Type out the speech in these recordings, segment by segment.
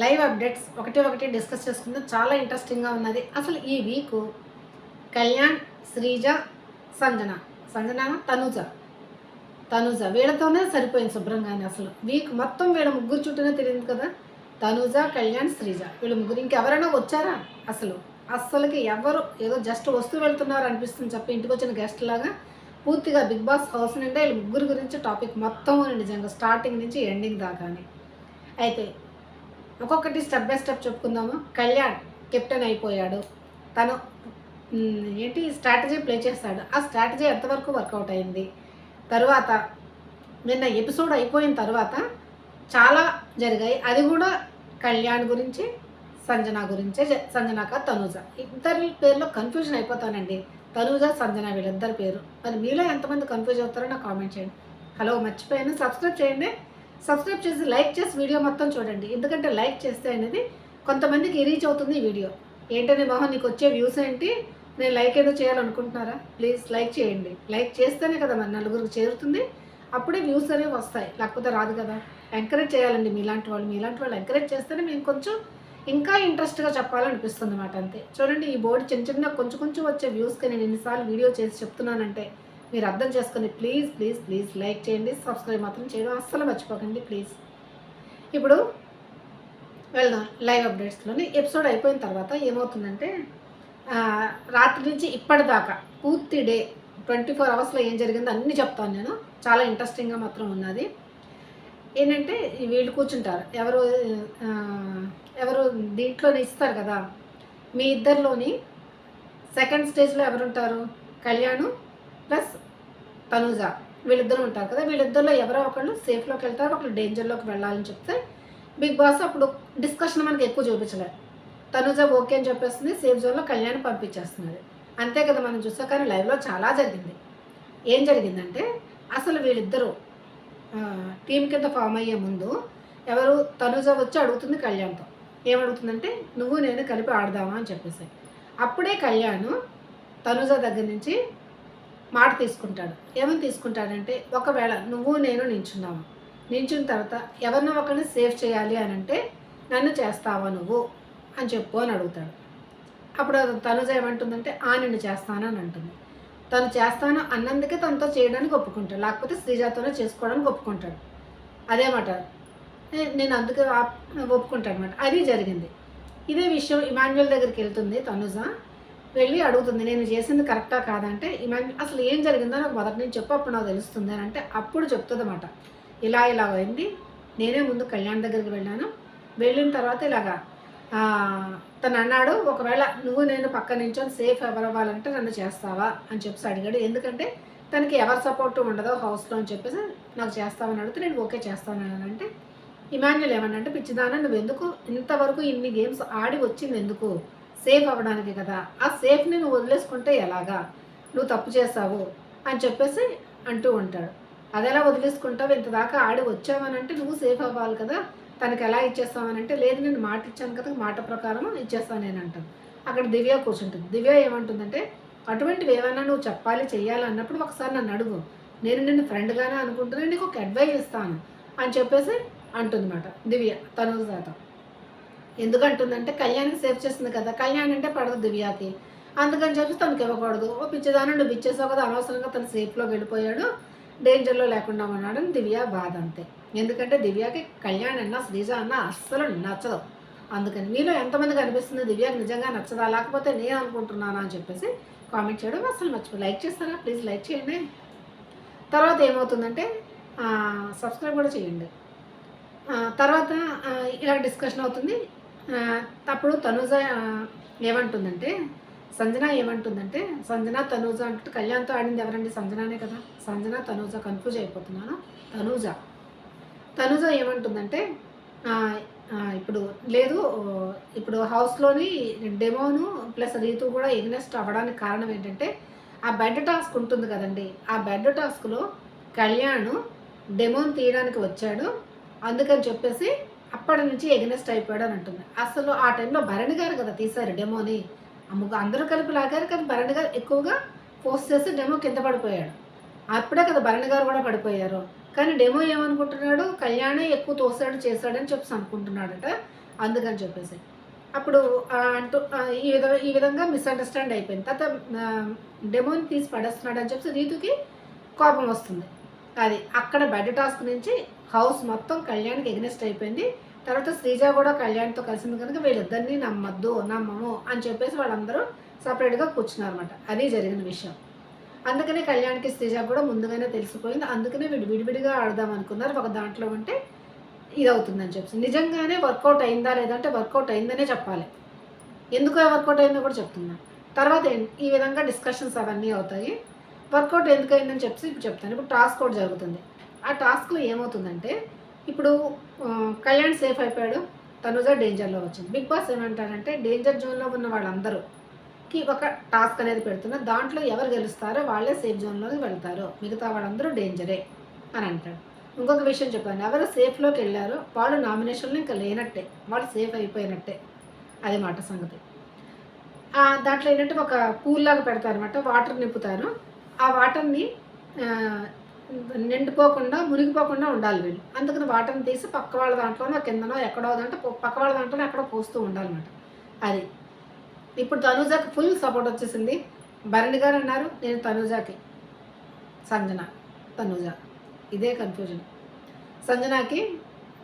Live updates ఒకటి ఒకటి discuss చేసుకుందాం. చాలా ఇంట్రెస్టింగ్గా ఉన్నది. అసలు ఈ వీక్ కళ్యాణ్ శ్రీజ సంజన. సంజన తనుజ. తనుజ. వీళ్ళతోనే సరిపోయింది శుభ్రంగానే అసలు. వీక్ మొత్తం వీళ్ళ ముగ్గురు చుట్టూనే తెలియదు కదా. తనుజ కళ్యాణ్ శ్రీజ. వీళ్ళ ముగ్గురు ఇంకెవరైనా వచ్చారా? అసలు. అస్సలకి ఎవరు ఏదో జస్ట్ వస్తూ వెళ్తున్నారు అనిపిస్తుంది చెప్పి ఇంటికి వచ్చిన గెస్ట్ లాగా. పూర్తిగా బిగ్ బాస్ హౌస్ నిండా వీళ్ళ ముగ్గురు గురించి టాపిక్ మొత్తం నిజంగా స్టార్టింగ్ నుంచి ఎండింగ్ దాకానే. అయితే ఒక్కొక్కటి స్టెప్ బై స్టెప్ చెప్పుకుందాము? కళ్యాణ్ కెప్టెన్ అయిపోయాడు. తను ఏంటి? స్ట్రాటజీ ప్లే చేస్తాడు. ఆ స్ట్రాటజీ ఎంతవరకు వర్కౌట్ అయింది? తరువాత నిన్న ఎపిసోడ్ అయిపోయిన తర్వాత చాలా జరిగాయి. అది కూడా కళ్యాణ్ గురించి సంజన గురించే జ- సంజనాక తనూజ. ఇద్దరి పేర్లో కన్ఫ్యూజన్ అయిపోతానండి. తనూజ సంజన వీళ్ళిద్దరి పేరు. మరి మీలో ఎంతమంది కన్ఫ్యూజ్ అవుతారో నాకు కామెంట్ చేయండి. హలో మర్చిపోయాను. సబ్స్క్రైబ్ చేయండి. సబ్స్క్రైబ్ చేసి లైక్ చేసి వీడియో మొత్తం చూడండి. ఎందుకంటే లైక్ చేస్తే అనేది కొంతమందికి రీచ్ అవుతుంది ఈ వీడియో ఏంటని మోహన్ నీకు వచ్చే వ్యూస్ ఏంటి? నేను లైక్ ఏదో చేయాలనుకుంటున్నారా? ప్లీజ్ లైక్ చేయండి. లైక్ చేస్తేనే కదా మరి నలుగురికి చేరుతుంది. అప్పుడే వ్యూస్ అనేవి వస్తాయి. లేకపోతే రాదు కదా. ఎంకరేజ్ చేయాలండి మీలాంటి వాళ్ళు. మీలాంటి వాళ్ళు ఎంకరేజ్ చేస్తేనే మేము కొంచెం ఇంకా ఇంట్రెస్ట్గా చెప్పాలనిపిస్తుంది అన్నమాట అంతే. చూడండి ఈ బోర్డు చిన్న చిన్న కొంచెం కొంచెం వచ్చే వ్యూస్కి నేను ఎన్నిసార్లు వీడియో చేసి చెప్తున్నానంటే మీరు అర్థం చేసుకుని ప్లీజ్ ప్లీజ్ ప్లీజ్ లైక్ చేయండి సబ్స్క్రైబ్ మాత్రం చేయడం అస్సలు మర్చిపోకండి ప్లీజ్. ఇప్పుడు వెళ్దాం లైవ్ అప్డేట్స్లోని ఎపిసోడ్ అయిపోయిన తర్వాత ఏమవుతుందంటే రాత్రి నుంచి ఇప్పటిదాకా పూర్తి డే ట్వంటీ ఫోర్ అవర్స్లో ఏం జరిగిందో అన్నీ చెప్తాను నేను. చాలా ఇంట్రెస్టింగ్గా మాత్రం ఉన్నది. ఏంటంటే వీళ్ళు కూర్చుంటారు. ఎవరు ఎవరు దీంట్లోనే ఇస్తారు కదా. మీ ఇద్దరిలోని సెకండ్ స్టేజ్లో ఎవరుంటారు? కళ్యాణ్ ప్లస్ తనుజ. వీళ్ళిద్దరు ఉంటారు కదా వీళ్ళిద్దరిలో ఎవరో ఒకళ్ళు సేఫ్లోకి వెళ్తారు ఒకళ్ళు డేంజర్లోకి వెళ్ళాలని చెప్తే బిగ్ బాస్ అప్పుడు డిస్కషన్ మనకి ఎక్కువ చూపించలేదు. తనుజ ఓకే అని చెప్పేస్తుంది సేఫ్ జోన్లో కళ్యాణ్ పంపించేస్తున్నారు అంతే కదా మనం చూసాం కానీ లైవ్లో చాలా జరిగింది. ఏం జరిగిందంటే అసలు వీళ్ళిద్దరూ టీం కింద ఫామ్ అయ్యే ముందు ఎవరు తనుజ వచ్చి అడుగుతుంది కళ్యాణ్తో. ఏమడుగుతుందంటే నువ్వు నేను కలిపి ఆడదామా? అని చెప్పేసి. అప్పుడే కళ్యాణ్ తనుజ దగ్గర నుంచి మాట తీసుకుంటాడు. ఏమని తీసుకుంటాడంటే ఒకవేళ నువ్వు నేను నించున్నావు నించున్న తర్వాత ఎవరినో ఒకరిని సేవ్ చేయాలి అని అంటే నన్ను చేస్తావా నువ్వు? అని చెప్పు అని అడుగుతాడు. అప్పుడు తనుజ ఏమంటుందంటే ఆ నిన్ను చేస్తాను అని అంటుంది. తను చేస్తాను అన్నందుకే తనతో చేయడానికి ఒప్పుకుంటాడు. లేకపోతే శ్రీజాతోనే చేసుకోవడానికి ఒప్పుకుంటాడు. అదేమాట నేను అందుకే ఆ- ఒప్పుకుంటాను అనమాట అది జరిగింది. ఇదే విషయం ఇమాన్యువల్ దగ్గరికి వెళ్తుంది తనుజ. వెళ్ళి అడుగుతుంది నేను చేసింది కరెక్టా కాదంటే అసలు ఏం జరిగిందో నాకు మొదటి నుంచి చెప్పు అప్పుడు నాకు తెలుస్తుంది అని అంటే అప్పుడు చెప్తుంది అనమాట ఇలా ఇలా అయింది నేనే ముందు కళ్యాణ్ దగ్గరికి వెళ్ళాను. వెళ్ళిన తర్వాత ఇలాగా తను అన్నాడు ఒకవేళ నువ్వు నేను పక్క నించొని సేఫ్ ఎవరు అవ్వాలంటే నన్ను చేస్తావా? అని చెప్పేసి అడిగాడు. ఎందుకంటే తనకి ఎవరి సపోర్ట్ ఉండదో హౌస్లో అని చెప్పేసి నాకు చేస్తామని అడిగితే నేను ఓకే చేస్తాను అంటే ఇమాన్యుల్ ఏమన్నా పిచ్చిదానా నువ్వు ఎందుకు ఇంతవరకు ఇన్ని గేమ్స్ ఆడి వచ్చింది ఎందుకు? సేఫ్ అవ్వడానికి కదా. ఆ సేఫ్ని నువ్వు వదిలేసుకుంటే ఎలాగా? నువ్వు తప్పు చేసావు అని చెప్పేసి అంటూ ఉంటాడు. అదెలా వదిలేసుకుంటావు? ఇంత దాకా ఆడి వచ్చావనంటే నువ్వు సేఫ్ అవ్వాలి కదా. తనకి ఎలా ఇచ్చేస్తావనంటే లేదు నేను మాట ఇచ్చాను కదా మాట ప్రకారం ఇచ్చేస్తాను నేను అంటాను అక్కడ దివ్య కూర్చుంటుంది. దివ్య ఏమంటుందంటే అటువంటివి ఏమైనా నువ్వు చెప్పాలి చేయాలన్నప్పుడు అన్నప్పుడు ఒకసారి నన్ను అడుగు. నేను నిన్ను ఫ్రెండ్గానే అనుకుంటున్నాను నీకు ఒక అడ్వైజ్ ఇస్తాను అని చెప్పేసి అంటుందన్నమాట దివ్య తను శాతం ఎందుకంటుందంటే కళ్యాణ్కి సేవ్ చేస్తుంది కదా. కళ్యాణ్ అంటే పడదు దివ్యాకి అందుకని చెప్పి తనకి ఇవ్వకూడదు. ఓ పిచ్చేదాన్ని నువ్వు ఇచ్చేసావు కదా అనవసరంగా తను సేఫ్లోకి వెళ్ళిపోయాడు. డేంజర్లో లేకుండా ఉన్నాడని దివ్య బాధ అంతే. ఎందుకంటే దివ్యకి కళ్యాణ్ అన్న శ్రీజ అన్న అస్సలు నచ్చదు. అందుకని మీలో ఎంతమందికి అనిపిస్తుంది దివ్యకి నిజంగా నచ్చదా? లేకపోతే నేను అనుకుంటున్నానా అని చెప్పేసి కామెంట్ చేయడం అసలు మర్చిపో లైక్ చేస్తారా? ప్లీజ్ లైక్ చేయండి. తర్వాత ఏమవుతుందంటే సబ్స్క్రైబ్ కూడా చేయండి. తర్వాత ఇలా డిస్కషన్ అవుతుంది. అప్పుడు తనుజ ఏమంటుందంటే సంజన ఏమంటుందంటే సంజన తనూజ అంటూ కళ్యాణ్తో ఆడింది ఎవరండి? సంజనానే కదా. సంజన తనూజ కన్ఫ్యూజ్ అయిపోతున్నాను. తనూజ. తనూజ ఏమంటుందంటే ఇప్పుడు లేదు ఇప్పుడు హౌస్లోని డెమోను ప్లస్ రీతు కూడా ఎగ్నెస్ట్ అవ్వడానికి కారణం ఏంటంటే ఆ బెడ్ టాస్క్ ఉంటుంది కదండి. ఆ బెడ్ టాస్క్లో కళ్యాణ్ డెమోన్ తీయడానికి వచ్చాడు. అందుకని చెప్పేసి అప్పటి నుంచి ఎగనెస్ట్ అయిపోయాడు అని అంటుంది. అసలు ఆ టైంలో భరణి గారు కదా తీశారు డెమోని అమ్మకు అందరూ కలిపి లాగారు కానీ భరణి గారు ఎక్కువగా ఫోర్స్ చేసి డెమో కింద పడిపోయాడు. అప్పుడే కదా భరణి గారు కూడా పడిపోయారు. కానీ డెమో ఏమనుకుంటున్నాడు? కళ్యాణే ఎక్కువ తోసాడు చేశాడని చెప్పేసి అనుకుంటున్నాడట. అందుకని చెప్పేసి. అప్పుడు అంటూ ఈ విధ ఈ విధంగా మిస్అండర్స్టాండ్ అయిపోయింది. తర్వాత డెమోని తీసి పడేస్తున్నాడు అని చెప్పేసి రీతుకి కోపం వస్తుంది. అది అక్కడ బెడ్ టాస్క్ నుంచి హౌస్ మొత్తం కళ్యాణ్కి ఎగ్నెస్ట్ అయిపోయింది. తర్వాత శ్రీజ కూడా కళ్యాణ్తో కలిసింది కనుక వీళ్ళిద్దరిని నమ్మద్దు నమ్మము అని చెప్పేసి వాళ్ళందరూ సపరేట్గా కూర్చున్నారు అనమాట అది జరిగిన విషయం. అందుకనే కళ్యాణ్కి శ్రీజ కూడా ముందుగానే తెలిసిపోయింది. అందుకనే వీడు విడివిడిగా ఆడదాం అనుకున్నారు. ఒక దాంట్లో ఉంటే ఇది అవుతుందని చెప్పి నిజంగానే వర్కౌట్ అయిందా లేదంటే వర్కౌట్ అయిందనే చెప్పాలి. ఎందుకు వర్కౌట్ అయిందో కూడా చెప్తున్నా. తర్వాత ఈ విధంగా డిస్కషన్స్ అవన్నీ అవుతాయి. వర్కౌట్ ఎందుకు అయిందని చెప్పి ఇప్పుడు చెప్తాను. ఇప్పుడు టాస్క్ ఒకటి జరుగుతుంది. ఆ టాస్క్లో ఏమవుతుందంటే ఇప్పుడు కళ్యాణ్ సేఫ్ అయిపోయాడు తనుజ డేంజర్లో వచ్చింది. బిగ్ బాస్ ఏమంటారంటే డేంజర్ జోన్లో ఉన్న వాళ్ళందరూ కి ఒక టాస్క్ అనేది పెడుతున్నా దాంట్లో ఎవరు గెలుస్తారో వాళ్ళే సేఫ్ జోన్లోకి వెళ్తారు. మిగతా వాళ్ళందరూ డేంజరే అని అంటాడు. ఇంకొక విషయం చెప్పాను. ఎవరు సేఫ్లోకి వెళ్ళారో వాళ్ళు నామినేషన్లో ఇంకా లేనట్టే. వాళ్ళు సేఫ్ అయిపోయినట్టే. అదే మాట సంగతి. దాంట్లో ఏంటంటే ఒక పూల్ లాగా పెడతారనమాట వాటర్ నింపుతారు. ఆ వాటర్ని నిండిపోకుండా మునిగిపోకుండా ఉండాలి వీళ్ళు. అందుకని వాటర్ని తీసి పక్క వాళ్ళ దాంట్లోనో కిందనో ఎక్కడో దాంట్లో పక్క వాళ్ళ దాంట్లోనో ఎక్కడో పోస్తూ ఉండాలన్నమాట. అది. ఇప్పుడు తనూజాకి ఫుల్ సపోర్ట్ వచ్చేసింది. భరణి గారు అన్నారు నేను తనూజాకి. సంజన తనూజ. ఇదే కన్ఫ్యూజన్ సంజనాకి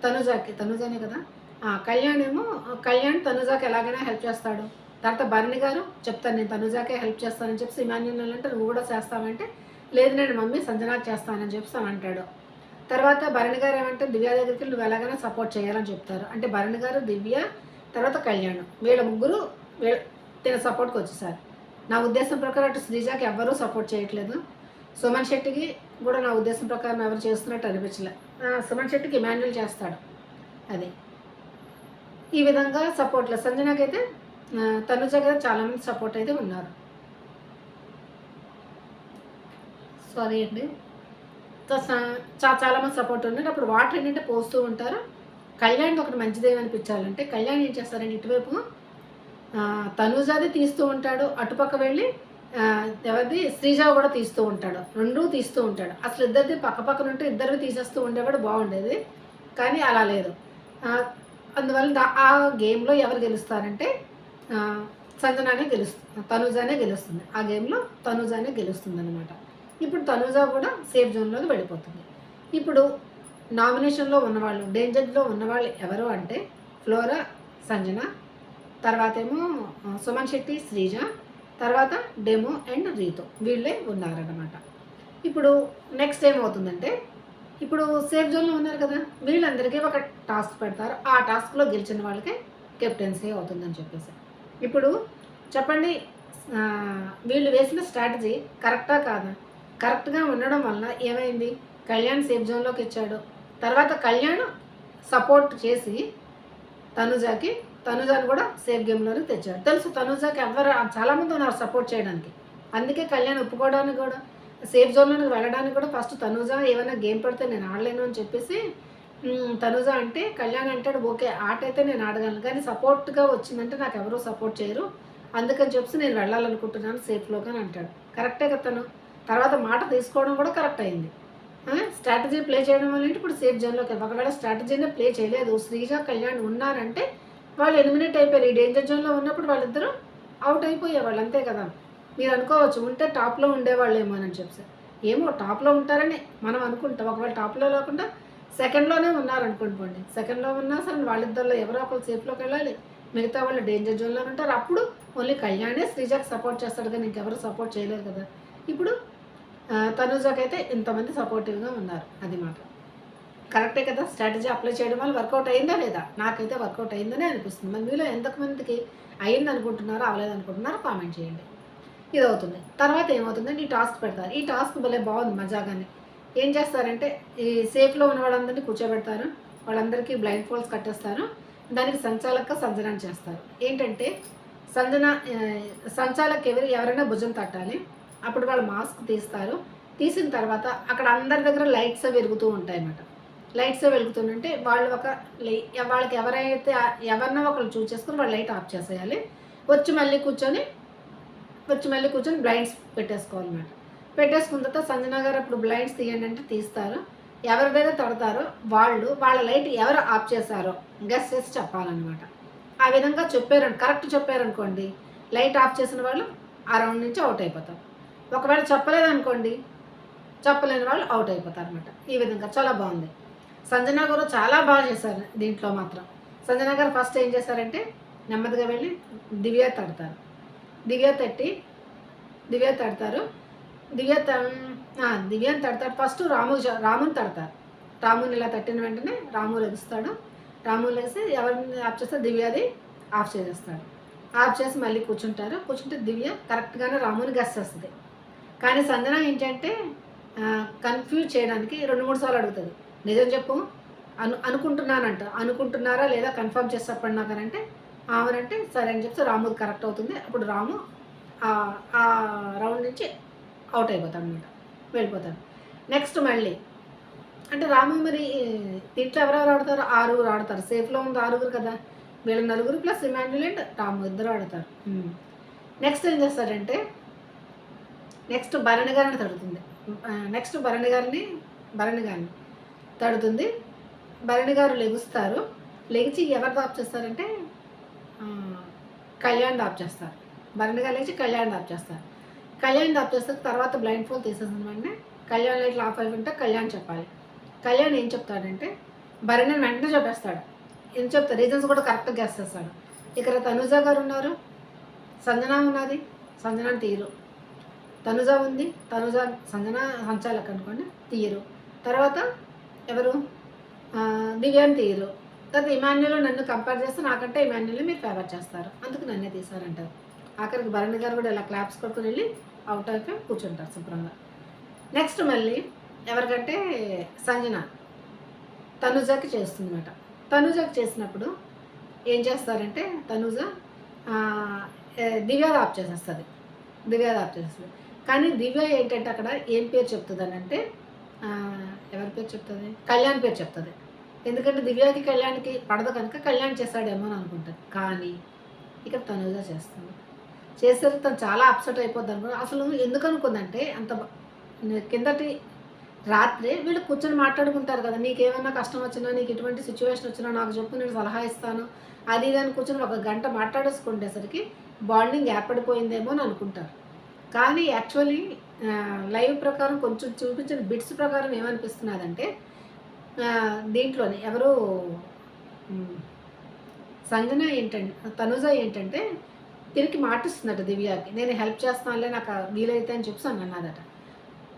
తనుజాకి తనుజానే కదా? కళ్యాణ్ ఏమో కళ్యాణ్ తనుజాకి ఎలాగైనా హెల్ప్ చేస్తాడు. తర్వాత భరణి గారు చెప్తాను నేను తనుజాకే హెల్ప్ చేస్తానని చెప్పి ఇమాన్యుల్ అంటే నువ్వు కూడా చేస్తావంటే లేదు నేను మమ్మీ సంజనాకి చేస్తానని చెప్పి అంటాడు. తర్వాత భరణి గారు ఏమంటే దివ్య దగ్గరికి నువ్వు ఎలాగైనా సపోర్ట్ చేయాలని చెప్తారు. అంటే భరణి గారు దివ్య తర్వాత కళ్యాణ్ వీళ్ళ ముగ్గురు వీళ్ళ తిన సపోర్ట్కి వచ్చేసారు. నా ఉద్దేశం ప్రకారం అటు శ్రీజాకి ఎవ్వరూ సపోర్ట్ చేయట్లేదు. సుమన్ శెట్టికి కూడా నా ఉద్దేశం ప్రకారం ఎవరు చేస్తున్నట్టు అనిపించలే. సుమన్ శెట్టికి ఇమాన్యుల్ చేస్తాడు. అది. ఈ విధంగా సపోర్ట్లో సంజనాకైతే తనుజ తనుజకి చాలామంది సపోర్ట్ అయితే ఉన్నారు. సారీ అండి. చా- చాలామంది సపోర్ట్ ఉన్నారు. అప్పుడు వాటర్ ఏంటంటే పోస్తూ ఉంటారు. కళ్యాణ్ ఒకటి మంచిదేమి అనిపించాలంటే కళ్యాణ్ ఏం చేస్తారంటే ఇటువైపు ఆ, తీస్తూ ఉంటాడు. అటుపక్క వెళ్ళి ఎవరిది? శ్రీజ కూడా తీస్తూ ఉంటాడు. రెండూ తీస్తూ ఉంటాడు. అసలు ఇద్దరిది పక్క పక్కన ఉంటే ఇద్దరివి తీసేస్తూ ఉండేవాడు బాగుండేది. కానీ అలా లేదు. అందువల్ల ఆ గేమ్లో ఎవరు గెలుస్తారంటే సంజనానే గెలుస్తుంది తనుజానే గెలుస్తుంది. ఆ గేమ్లో తనుజానే గెలుస్తుంది అనమాట ఇప్పుడు తనుజా కూడా సేఫ్ జోన్లోకి వెళ్ళిపోతుంది. ఇప్పుడు నామినేషన్లో ఉన్నవాళ్ళు డేంజర్లో ఉన్నవాళ్ళు ఎవరు అంటే ఫ్లోరా సంజన తర్వాత ఏమో సుమన్ శెట్టి శ్రీజ తర్వాత డెమో అండ్ రీతో వీళ్ళే ఉన్నారనమాట ఇప్పుడు నెక్స్ట్ ఏమవుతుందంటే ఇప్పుడు సేఫ్ జోన్లో ఉన్నారు కదా వీళ్ళందరికీ ఒక టాస్క్ పెడతారు. ఆ టాస్క్లో గెలిచిన వాళ్ళకే కెప్టెన్సీ అవుతుందని చెప్పేసి. ఇప్పుడు చెప్పండి వీళ్ళు వేసిన స్ట్రాటజీ కరెక్టా కాదా? కరెక్ట్గా ఉండడం వల్ల ఏమైంది? కళ్యాణ్ సేఫ్ జోన్లోకి ఇచ్చాడు తర్వాత కళ్యాణ్ సపోర్ట్ చేసి తనుజాకి తనుజాని కూడా సేఫ్ గేమ్లోకి తెచ్చాడు. తెలుసు తనుజాకి ఎవరు చాలామంది ఉన్నారు సపోర్ట్ చేయడానికి. అందుకే కళ్యాణ్ ఒప్పుకోవడానికి కూడా సేఫ్ జోన్లోకి వెళ్ళడానికి కూడా ఫస్ట్ తనుజ ఏమైనా గేమ్ పెడితే నేను ఆడలేను అని చెప్పేసి తనుజ అంటే కళ్యాణ్ అంటాడు ఓకే ఆట అయితే నేను ఆడగలను కానీ సపోర్ట్గా వచ్చిందంటే నాకు ఎవరూ సపోర్ట్ చేయరు. అందుకని చెప్పి నేను వెళ్ళాలనుకుంటున్నాను సేఫ్లోగా అని అంటాడు. కరెక్టే కదా తను. తర్వాత మాట తీసుకోవడం కూడా కరెక్ట్ అయింది. స్ట్రాటజీ ప్లే చేయడం వల్ల ఇప్పుడు సేఫ్ జోన్లోకి ఒకవేళ స్ట్రాటజీనే ప్లే చేయలేదు. శ్రీజ కళ్యాణ్ ఉన్నారంటే వాళ్ళు ఎలిమినేట్ అయిపోయారు. ఈ డేంజర్ జోన్లో ఉన్నప్పుడు వాళ్ళిద్దరూ అవుట్ అయిపోయేవాళ్ళు అంతే కదా. మీరు అనుకోవచ్చు ఉంటే టాప్లో ఉండేవాళ్ళేమో అని చెప్పి ఏమో టాప్లో ఉంటారని మనం అనుకుంటాం. ఒకవేళ టాప్లో లేకుండా సెకండ్లోనే ఉన్నారనుకోండి సెకండ్లో ఉన్నా సరే వాళ్ళిద్దరిలో ఎవరో ఒకరు సేఫ్లోకి వెళ్ళాలి. మిగతా వాళ్ళు డేంజర్ జోన్లో ఉంటారు. అప్పుడు ఓన్లీ కళ్యాణే శ్రీజాకి సపోర్ట్ చేస్తాడు కానీ ఇంకెవరు సపోర్ట్ చేయలేరు కదా. ఇప్పుడు ఆ, తనుజాకైతే ఇంతమంది సపోర్టివ్గా ఉన్నారు. అది మాట. కరెక్టే కదా? స్ట్రాటజీ అప్లై చేయడం వల్ల వర్కౌట్ అయిందా లేదా? నాకైతే వర్కౌట్ అయిందనే అనిపిస్తుంది. మరి మీలో ఎంతమందికి అయింది అనుకుంటున్నారో అవలేదు అనుకుంటున్నారో కామెంట్ చేయండి. ఇది అవుతుంది తర్వాత ఏమవుతుందంటే ఈ టాస్క్ పెడతారు. ఈ టాస్క్ భలే బాగుంది మజాగానే. ఏం చేస్తారంటే ఈ సేఫ్లో ఉన్న వాళ్ళందరినీ కూర్చోబెడతారు. వాళ్ళందరికీ బ్లైండ్ ఫోల్స్ కట్టేస్తారు. దానికి సంచాలక సంజనం చేస్తారు. ఏంటంటే సంజన సంచాలక ఎవరు ఎవరైనా భుజం తట్టాలి. అప్పుడు వాళ్ళు మాస్క్ తీస్తారు. తీసిన తర్వాత అక్కడ అందరి దగ్గర లైట్స్ వెలుగుతూ ఉంటాయి అన్నమాట లైట్స్ వెలుగుతుంటే వాళ్ళు ఒక వాళ్ళకి ఎవరైతే ఎవరినో ఒకరు చూస్ చేసుకుని వాళ్ళు లైట్ ఆఫ్ చేసేయాలి. వచ్చి మళ్ళీ కూర్చొని వచ్చి మళ్ళీ కూర్చొని బ్లైండ్స్ పెట్టేసుకోవాలన్నమాట. పెట్టేసుకున్న తర్వాత సంజన గారు అప్పుడు బ్లైండ్స్ తీయండి అంటే తీస్తారు. ఎవరిదైతే తడతారో వాళ్ళు వాళ్ళ లైట్ ఎవరు ఆఫ్ చేశారో గెస్ చేసి చెప్పాలన్నమాట. ఆ విధంగా చెప్పారు కరెక్ట్ చెప్పారనుకోండి లైట్ ఆఫ్ చేసిన వాళ్ళు ఆ రౌండ్ నుంచి అవుట్ అయిపోతారు. ఒకవేళ చెప్పలేదనుకోండి చెప్పలేని వాళ్ళు అవుట్ అయిపోతారు అనమాట ఈ విధంగా చాలా బాగుంది. సంజన గారు చాలా బాగా చేశారు దీంట్లో మాత్రం. సంజన గారు ఫస్ట్ ఏం చేశారంటే నెమ్మదిగా వెళ్ళి దివ్య తడతారు. దివ్య తట్టి దివ్య తడతారు. దివ్య త ఆ, దివ్యని తడతాడు. ఫస్ట్ రాము రాముని తడతారు. రాముని ఇలా తట్టిన వెంటనే రాము లెగుస్తాడు. రాము లేసి ఎవరిని ఆఫ్ చేస్తే దివ్యది ఆఫ్ చేసేస్తాడు. ఆఫ్ చేసి మళ్ళీ కూర్చుంటారు. కూర్చుంటే దివ్య కరెక్ట్గానే రాముని గస్తేస్తుంది కానీ సంజన ఏంటంటే కన్ఫ్యూజ్ చేయడానికి రెండు మూడు సార్లు అడుగుతుంది. నిజం చెప్పు. అను అనుకుంటున్నానంట. అనుకుంటున్నారా లేదా కన్ఫర్మ్ చేసి చెప్పండి నాకనంటే ఆమెనంటే సరే అని చెప్తే రాముది కరెక్ట్ అవుతుంది. అప్పుడు రాము ఆ రౌండ్ నుంచి అవుట్ అయిపోతాడు అనమాట వెళ్ళిపోతాడు నెక్స్ట్ మళ్ళీ. అంటే రాము మరి దీంట్లో ఎవరెవరు ఆడతారు? ఆరుగురు ఆడతారు. సేఫ్లో ఉంది ఆరుగురు కదా. వీళ్ళ నలుగురు ప్లస్ ఇమాన్యుల్ అండ్ రాము ఇద్దరు ఆడతారు. Hmm. నెక్స్ట్ ఏం చేస్తారంటే నెక్స్ట్ భరణి గారిని తడుతుంది. నెక్స్ట్ భరణి గారిని భరణి గారిని తడుతుంది. భరణి గారు లెగుస్తారు. లెగిచి ఎవరు దాప్ చేస్తారంటే కళ్యాణ్ ఆఫ్ చేస్తారు. భరణి గారు లేచి కళ్యాణ్ దాప్ చేస్తారు. కళ్యాణ్ ఆఫ్ చేస్తే తర్వాత బ్లైండ్ ఫోల్ తీసేసిన వెంటనే కళ్యాణ్ లైట్లు ఆఫ్ అయి ఉంటే కళ్యాణ్ చెప్పాలి. కళ్యాణ్ ఏం చెప్తాడంటే భరణి వెంటనే చెప్పేస్తాడు ఏం చెప్తాడు? రీజన్స్ కూడా కరెక్ట్గా గెస్ చేస్తాడు. ఇక్కడ తనుజ గారు ఉన్నారు. సంజన ఉన్నది. సంజన తీరు తనుజ ఉంది. తనుజ సంజన సంచాలక్ అనుకోండి తీయరు. తర్వాత ఎవరు? దివ్యాన్ తీరు తీయరు. తర్వాత ఇమాన్యుల్ నన్ను కంపేర్ చేస్తే నాకంటే ఇమాన్యుల్ మీరు ఫేవర్ చేస్తారు. అందుకు నన్నే తీసారంటారు ఆఖరికి భరణి గారు కూడా ఇలా క్లాప్స్ కొట్టుకుని వెళ్ళి అవుట్ అయిపోయి కూర్చుంటారు శుభ్రంగా. నెక్స్ట్ మళ్ళీ ఎవరికంటే సంజన తనుజకి చేస్తుందన్నమాట. తనుజకి చేసినప్పుడు ఏం చేస్తారంటే తనుజ ఆ, దివ్యాది ఆఫ్ చేసేస్తుంది. దివ్యాది ఆఫ్ చేసేస్తుంది. కానీ దివ్య ఏంటంటే అక్కడ ఏం పేరు చెప్తుంది అని అంటే ఎవరి పేరు చెప్తుంది? కళ్యాణ్ పేరు చెప్తుంది. ఎందుకంటే దివ్యాకి కళ్యాణ్కి పడదు కనుక కళ్యాణ్ చేస్తాడేమో అని అనుకుంటుంది. కానీ ఇక్కడ తనుజ చేస్తుంది. చేసేది తను చాలా అప్సెట్ అయిపోద్ది అనుకో అసలు ఎందుకు అనుకుందంటే అంత కిందటి రాత్రి వీళ్ళు కూర్చొని మాట్లాడుకుంటారు కదా నీకేమైనా కష్టం వచ్చినా నీకు ఎటువంటి సిచ్యువేషన్ వచ్చినా నాకు చెప్పు నేను సలహా ఇస్తాను. అది కానీ కూర్చొని ఒక గంట మాట్లాడేసుకునేసరికి బాండింగ్ ఏర్పడిపోయిందేమో అని అనుకుంటారు. కానీ యాక్చువల్లీ లైవ్ ప్రకారం కొంచెం చూపించిన బిట్స్ ప్రకారం ఏమనిపిస్తున్నదంటే ఆ, దీంట్లోనే ఎవరు సంజన ఏంటంటే తనుజ ఏంటంటే తిరిగి మాటిస్తుందట దివ్యాకి. నేను హెల్ప్ చేస్తానులే నాకు వీలైతే అని చెప్పి అన్నదట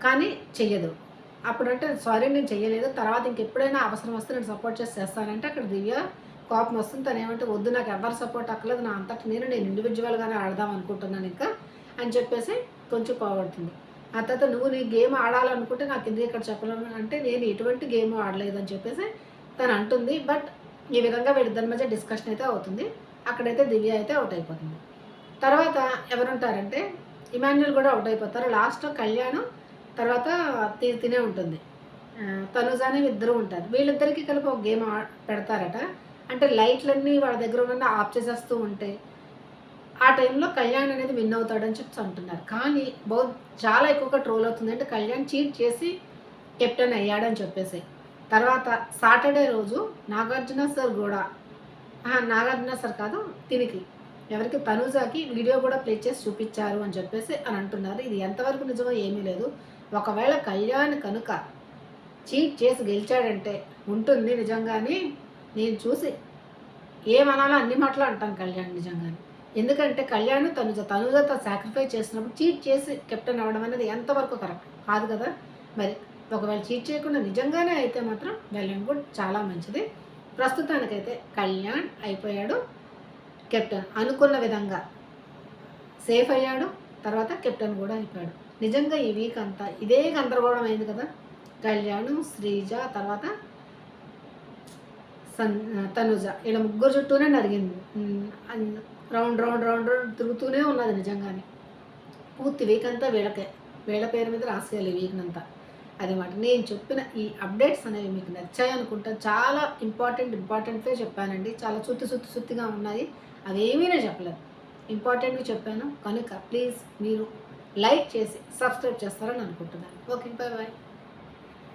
కానీ చెయ్యదు. అప్పుడంటే సారీ నేను చెయ్యలేదు. తర్వాత ఇంకెప్పుడైనా అవసరం వస్తే నేను సపోర్ట్ చేసి చేస్తానంటే అక్కడ దివ్య కోపం వస్తుంది. తను ఏమంటే వద్దు నాకు ఎవరు సపోర్ట్ అక్కర్లేదు. నా అంతటి నేను నేను ఇండివిజువల్గానే ఆడదాం అనుకుంటున్నాను ఇంకా అని చెప్పేసి కొంచెం పోగొడుతుంది ఆ తర్వాత నువ్వు నీ గేమ్ ఆడాలనుకుంటే నాకు ఎందుకు ఇక్కడ చెప్పలేను అంటే నేను ఎటువంటి గేమ్ ఆడలేదు అని చెప్పేసి తను అంటుంది. బట్ ఈ విధంగా వీళ్ళిద్దరి మధ్య డిస్కషన్ అయితే అవుతుంది. అక్కడైతే దివ్య అయితే అవుట్ అయిపోతుంది. తర్వాత ఎవరుంటారంటే ఇమాన్యుల్ కూడా అవుట్ అయిపోతారు. లాస్ట్ కళ్యాణం తర్వాత తి తినే ఉంటుంది. ఆ, తనుజ ఇద్దరు ఉంటారు. వీళ్ళిద్దరికి కలిపి ఒక గేమ్ పెడతారట. అంటే లైట్లన్నీ వాళ్ళ దగ్గర ఉన్న ఆఫ్ చేసేస్తూ ఉంటే ఆ టైంలో కళ్యాణ్ అనేది విన్ అవుతాడని చెప్పి అంటున్నారు. కానీ బౌ చాలా ఎక్కువగా ట్రోల్ అవుతుంది. అంటే కళ్యాణ్ చీట్ చేసి కెప్టెన్ అయ్యాడని చెప్పేసి. తర్వాత సాటర్డే రోజు నాగార్జున సార్ కూడా నాగార్జున సార్ కాదు తినికి. ఎవరికి తనుజాకి వీడియో కూడా ప్లే చేసి చూపించారు అని చెప్పేసి అని అంటున్నారు. ఇది ఎంతవరకు నిజమో ఏమీ లేదు. ఒకవేళ కళ్యాణ్ కనుక చీట్ చేసి గెలిచాడంటే ఉంటుంది నిజంగానే. నేను చూసి ఏమనాలో అన్ని మాటలు అంటాను కళ్యాణ్ నిజంగానే. ఎందుకంటే కళ్యాణ్ తనుజ తను సాక్రిఫైస్ చేసినప్పుడు చీట్ చేసి కెప్టెన్ అవ్వడం అనేది ఎంతవరకు కరెక్ట్ కాదు కదా? మరి ఒకవేళ చీట్ చేయకుండా నిజంగానే అయితే మాత్రం వెళ్ళడం కూడా గుడ్ చాలా మంచిది. ప్రస్తుతానికైతే కళ్యాణ్ అయిపోయాడు. కెప్టెన్ అనుకున్న విధంగా. సేఫ్ అయ్యాడు తర్వాత కెప్టెన్ కూడా అయిపోయాడు. నిజంగా ఈ వీక్ అంతా ఇదే గందరగోళం అయింది కదా? కళ్యాణం శ్రీజ తర్వాత సన్ తనుజ. ఇలా ముగ్గురు చుట్టూనే నరిగింది. రౌండ్ రౌండ్ రౌండ్ రౌండ్ తిరుగుతూనే ఉన్నది నిజంగానే. పూర్తి వీక్ అంతా వీళ్ళకే. వీళ్ళ పేరు మీద రాసేయాలి ఈ వీక్ అంతా. అదేమాట నేను చెప్పిన ఈ అప్డేట్స్ అనేవి మీకు నచ్చాయి అనుకుంటా చాలా ఇంపార్టెంట్ ఇంపార్టెంట్వే చెప్పానండి. చాలా సుత్తి సుత్తి సుత్తిగా ఉన్నాయి. అవేమీ నేను చెప్పలేదు. ఇంపార్టెంట్గా చెప్పాను. కనుక ప్లీజ్ మీరు లైక్ చేసి సబ్స్క్రైబ్ చేస్తారని అనుకుంటున్నాను. Okay bye bye.